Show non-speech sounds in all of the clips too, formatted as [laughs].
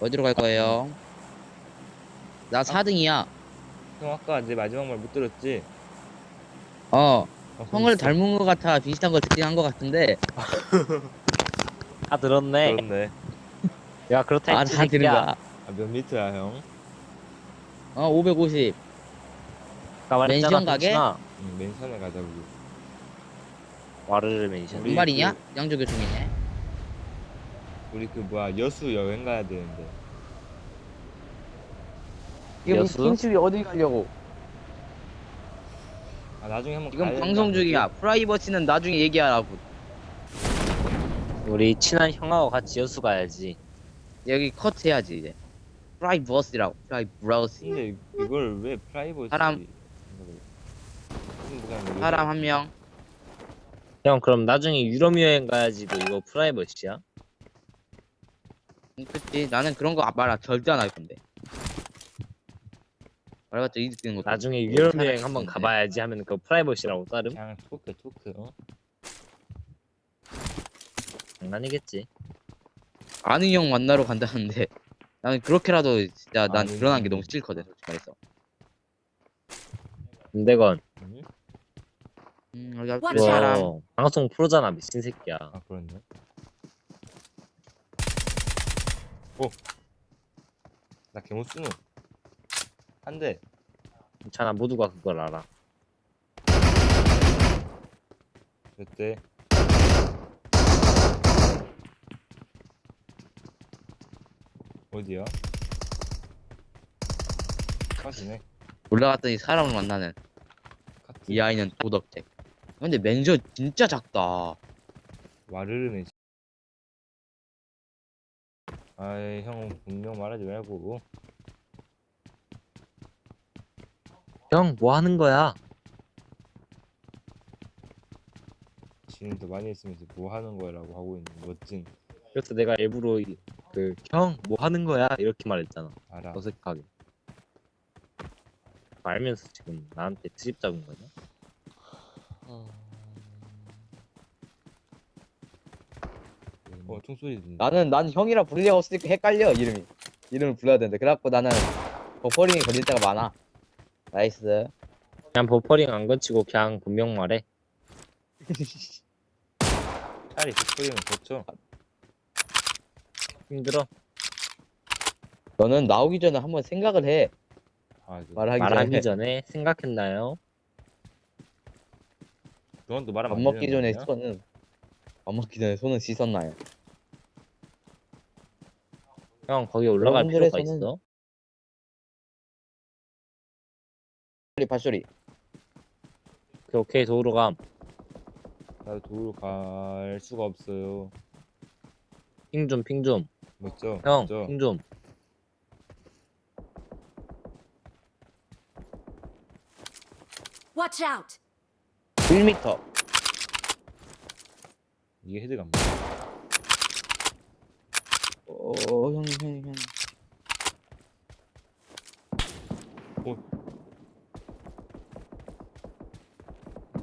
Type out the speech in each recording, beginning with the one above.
어디로 갈 거예요? 나 4등이야. 형 아까 내 마지막 말 못 들었지? 어, 아, 형을? 닮은 것 같아. 비슷한 걸 듣긴 한 것 같은데. 아 들었네. 그렇네. 야 그렇다 아, 했지 다 들은 새끼야. 거야. 아, 몇 미터야 형? 어, 550. 아까 말했잖아. 맨션 가게? 응, 맨션에 가자 우리. 와르르 맨션. 우리 말이냐? 그- 양조교 중이네. 우리 그 뭐야 여수 여행 가야 되는데. 지금 여수? 킹집이 어디 가려고? 아 나중에 한번 지금 가야 방송 된다. 중이야. 프라이버시는 나중에 얘기하라고. 우리 친한 형하고 같이 여수 가야지. 여기 컷 해야지, 이제. 프라이버시라고. 프라이버시. 근데 이걸 왜 프라이버시? 사람. 사람 한 명. 형 그럼 나중에 유럽 여행 가야지 도 이거 프라이버시야? 음, 그치. 나는 그런 거 말아. 절대 안 할 건데. 말해봤자 이득 되는 거. 나중에 유럽 여행 한번 가봐야지 하면 그거 프라이버시라고 따름? 그냥 토크 토크 어? 장난이겠지. 아는 형 만나러 간다는데. 나는 그렇게라도 진짜 난 아는 드러난 게 형. 너무 싫거든, 솔직히 말해서. 근데건 응? 음, 여기 앞에 Watch 사람. 너 방송 프로잖아 미친 새끼야. 아 그렇네. 오. 나 개못 쓰노. 한 대. 괜찮아 모두가 그걸 알아. 그때 어디야? 카지네. 올라갔더니 사람을 만나는 카트. 이 아이는 도덕책. 근데 맨저 진짜 작다. 와르르네. 아이 형 분명 말하지 말고. 형 뭐 하는 거야? 더 많이 했으면서 뭐 하는 거라고 하고 있는 멋진 그래서 내가 일부러 그형 뭐 하는 거야 이렇게 말했잖아. 알아. 어색하게. 알면서 지금 나한테 트집 잡은 거냐? 어 총소리 든다. 나는 난 형이라 부르려고 쓰니까 헷갈려 이름이. 이름을 불러야 되는데 그래갖고 나는 버퍼링이 걸릴 때가 많아. 나이스. 그냥 버퍼링 안 건치고 그냥 분명 말해. [laughs] 차라리 스프링을 거쳐. 힘들어. 너는 나오기 전에 한번 생각을 해. 아, 그, 말하기 말하기 전에. 전에 생각했나요? 너는 또밥 말하면 안 먹기 되는 전에 거 아니야? 손은 밥 먹기 전에 손은 씻었나요? 형 거기 올라갈 필요가 있어? 소리 발소리. 오케이 오케이 도우러 감. 나도 도로 갈 수가 없어요. 핑 좀 핑 좀. 멋져. 형 멋져. 핑 좀. Watch out! 1m. 이게 헤드가 안 어, 형, 형, 형.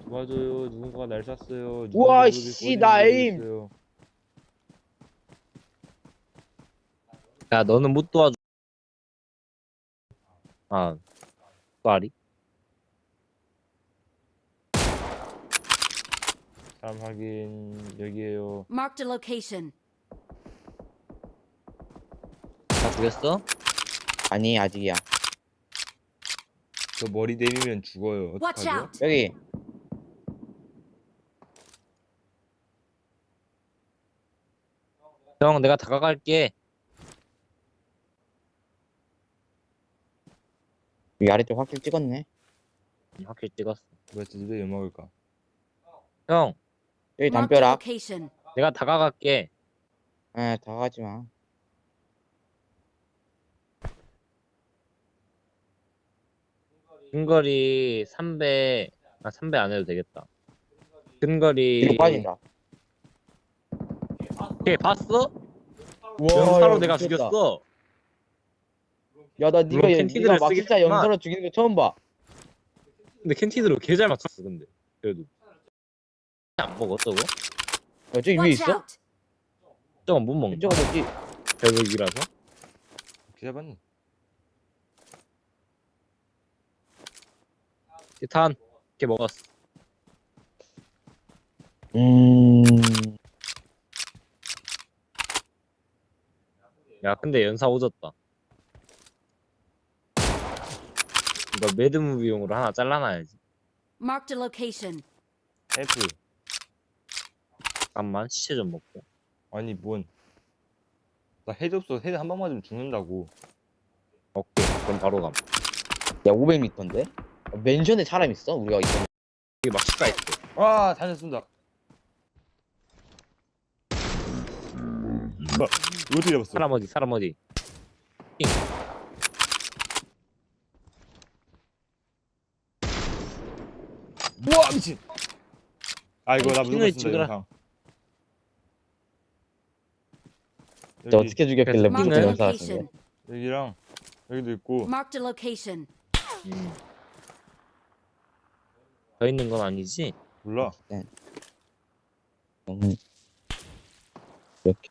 도와줘요. 누군가가 날 쐈어요. 누가 우와, 누구를 씨, 꼬리를 나 물고 에임. 있어요. 야 너는 못 도와줘. 아 쏘아리? 사람 확인 여기에요. Marked a location. 죽였어? 아니, 아직이야. 저 머리 내리면 죽어요. Watch 어떡하죠? out! 여기. 형 내가 다가갈게. 여기 아래쪽 확실 찍었네. 확실히 찍었어. 뭐였지? 누가 엿 먹을까? 형 여기 Marked a 담벼락. location. 내가 다가갈게. 에, 다 가지 마. 근거리 300, 아300안 해도 되겠다. 근거리. 뒤로 빠진다. 걔 봤어? 영사로 야, 내가. 죽였어. 야, 나 니가, 물론 연- 캔티드를 니가 막 진짜 쓰겠지만. 영사로 죽이는 거 처음 봐. 근데 캔티드로 개 잘 맞췄어 근데 그래도. 안 먹어 저거? 야, 저기 위에 Watch 있어? out! 저건 못 먹는 저거 뭐지? 어떻게 잡았니? 티탄 이렇게 먹었어 음. 야 근데 연사 오졌다 이거 매드무비용으로 하나 잘라놔야지 Marked a location. F 잠깐만 시체 좀 먹고 아니 뭔? 나 헤드 없어 헤드 한 방 맞으면 죽는다고. 오케이 그럼 바로 감 야 500m인데? 맨션에 사람 있어? 우리가 있던. 여기 막 시가 있어 아 다녔습니다. 뭐야? 이거 어떻게 잡았어? 사람 어디 사람 어디 우와 미친. 아 이거 나 핑을 무조건 쓴다 찍으라. 영상. 저 여기 어떻게 죽였길래 무조건 Marked a 연사 location. 같은데? 여기랑 여기도 있고 Marked a location. 음. 더 있는 건 아니지? 몰라. 음. 이렇게.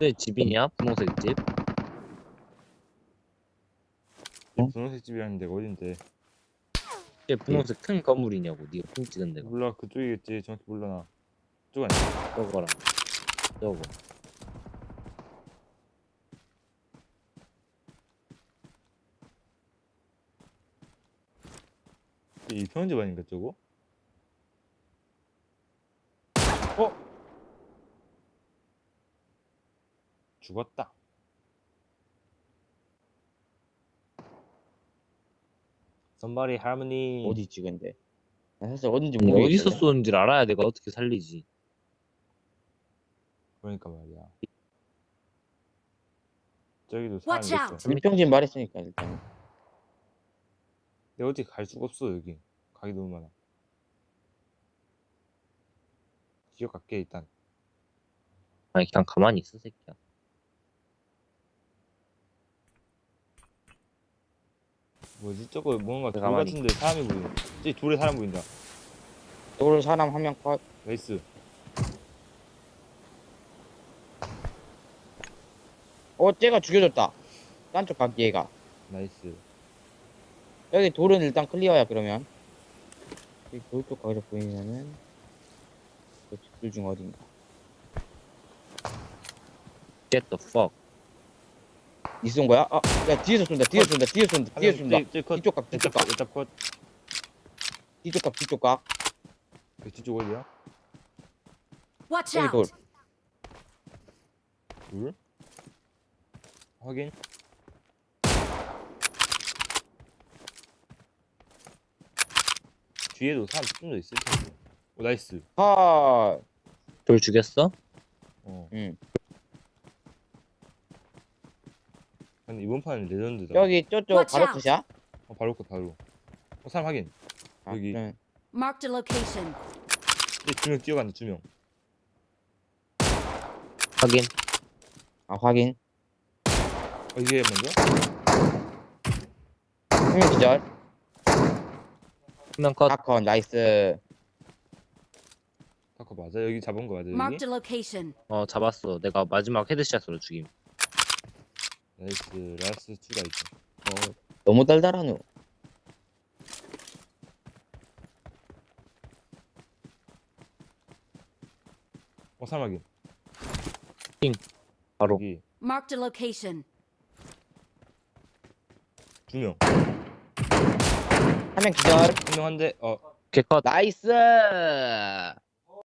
네 집이냐? 분홍색 집? 어? 분홍색 집이라는 데가 어딘데? 이게 분홍색 큰 건물이냐고 니가 핑 찍은 데가 몰라 그쪽이겠지 정확히 몰라 나. 그쪽 아니야? 저거랑 저거 이 평집 아닌가 저거? 어? 죽었다. Somebody harmony 어디 있지 근데? 나 사실 어딘지 모르겠어. 어디서 쏘는지 알아야 내가 어떻게 살리지 그러니까 말이야. 저기도 Watch 사람 out. 있어. 일평진 말했으니까 일단. 내가 어디 갈 수가 없어 여기. 가기 너무 많아. 기억 갈게 일단. 아니 그냥 가만히 있어 새끼야 뭐지 저거 뭔가 돌 가만히. 같은데 사람이 보이네. 저기 돌에 사람 보인다. 또 사람 한 명 컷. 나이스. 어, 쟤가 죽여줬다. 딴쪽 갈게 얘가. 나이스. 여기 돌은 일단 클리어야 그러면. 여기 돌쪽 가서 보이면은 그 집들 중 어딘가. Get the fuck 있은 거야? 아, 야 뒤에서 쏜다. 뒤에서 쏜다. 뒤에서 쏜다. 뒤에서 쏜다. 저, 컷. 뒤쪽 각, 뒤쪽 각, 일단 컷. 뒤쪽 각, 뒤쪽 각. 그 뒤쪽 어디야? Watch 여기 돌. 둘. 확인. 뒤에도 사람 좀 더 있을 텐데. 오 나이스. 아, 돌 죽였어? 어. 응. 근데 이번 판은 레전드다. 여기 저쪽 Watch 바로 out. 끝이야? 어, 바로 거 바로. 어, 사람 확인. 아, 여기. 그러면 Marked a location. 두명 뛰어간다 두 명. 확인 아 확인. 어, 이게 먼저? 한 명 기절. 한명 컷 다컨 나이스. 타커 맞아? 여기 잡은 거 맞아 여기? Marked a location. 어 잡았어 내가 마지막 헤드샷으로 죽임 나이스 라스 2가 있어. 어, 너무 달달하노. 어 확인. 바로 여기 Marked a location. 두 명. 한 명 기절. 한명한 대. 어 개컷 나이스.